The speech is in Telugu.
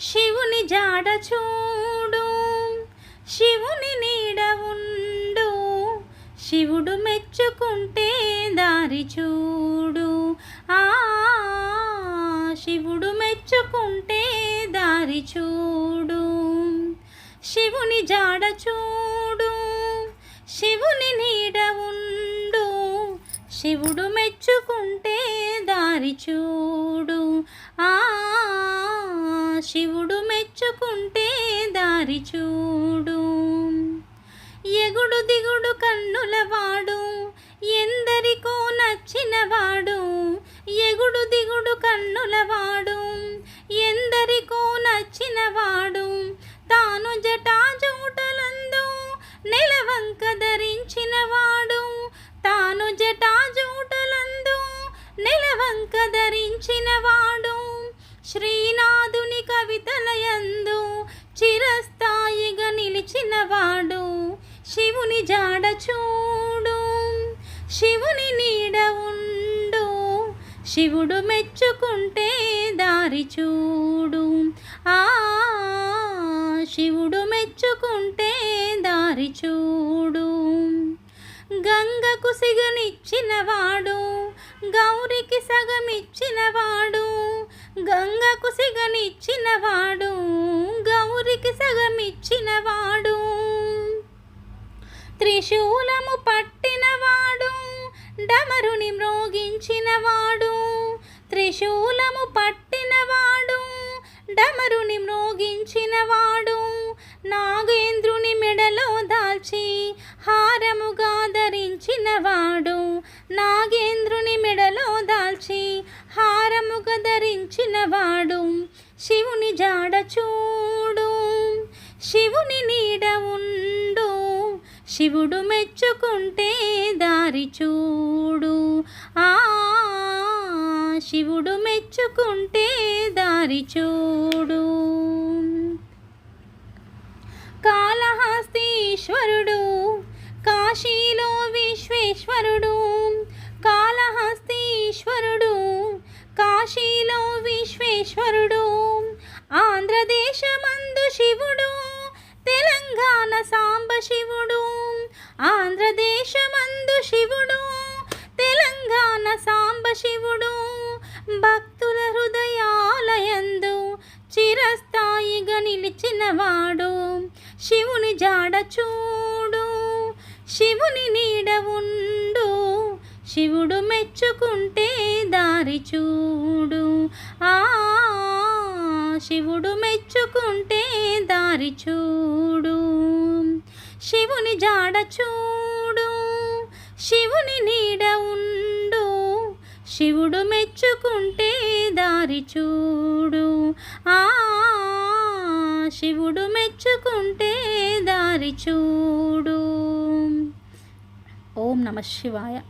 శివుని జాడ చూడు శివుని నీడ ఉండు శివుడు మెచ్చుకుంటే దారి చూడు. ఆ శివుడు మెచ్చుకుంటే దారి చూడు. శివుని జాడ చూడు శివుని నీడ ఉండు శివుడు మెచ్చుకుంటే దారి చూడు. ఆ శివుడు మెచ్చుకుంటే దారి చూడు. ఎగుడు దిగుడు కన్నులవాడు ఎందరికో నచ్చినవాడు ఎగుడు దిగుడు కన్నులవాడు ఎందరికో నచ్చినవాడు తాను జటాజూటలందు నెలవంక ధరించినవాడు తాను జటాజూటలందు నెలవంక ధరించినవాడు శ్రీనాథు కవితలయందు చిరస్థాయిగా నిలిచినవాడు. శివుని జాడ చూడు శివుని నీడ ఉండు. శివుడు మెచ్చుకుంటే దారి చూడు. ఆ శివుడు మెచ్చుకుంటే దారి చూడు. గంగకు సిగనిచ్చినవాడు గౌరికి సగమిచ్చినవాడు గంగకు సిగ త్రిశూలము పట్టినవాడు డమరుని మ్రోగించినవాడు. త్రిశూలము పట్టినవాడు డమరుని మ్రోగించినవాడు. నాగేంద్రుని మెడలో దాల్చి హారముగా ధరించినవాడు. నాగేంద్రుని మెడలో దాల్చి హారముగా ధరించినవాడు. శివుని జాడ చూడు శివుని నీడ ఉన్న శివుడు మెచ్చుకుంటే దారి చూడు. ఆ శివుడు మెచ్చుకుంటే దారి చూడు. కాళహస్తీశ్వరుడు కాశీలో విశ్వేశ్వరుడు కాళహస్తీశ్వరుడు కాశీలో విశ్వేశ్వరుడు ఆంధ్రదేశమందు శివుడు తెలంగాణ సా శివుడు. ఆంధ్రదేశమందు శివుడు. తెలంగాణ సాంబ శివుడు. భక్తుల హృదయాలయందు చిరస్థాయిగా నిలిచినవాడు. శివుని జాడ చూడు. శివుని నీడ ఉండు. శివుడు మెచ్చుకుంటే దారి చూడు. ఆ శివుడు మెచ్చుకుంటే దారి చూడు శివుని జాడ చూడు శివుని నీడ ఉండు. శివుడు మెచ్చుకుంటే దారి చూడు. ఆ శివుడు మెచ్చుకుంటే దారి చూడు. ఓం నమ శివాయ.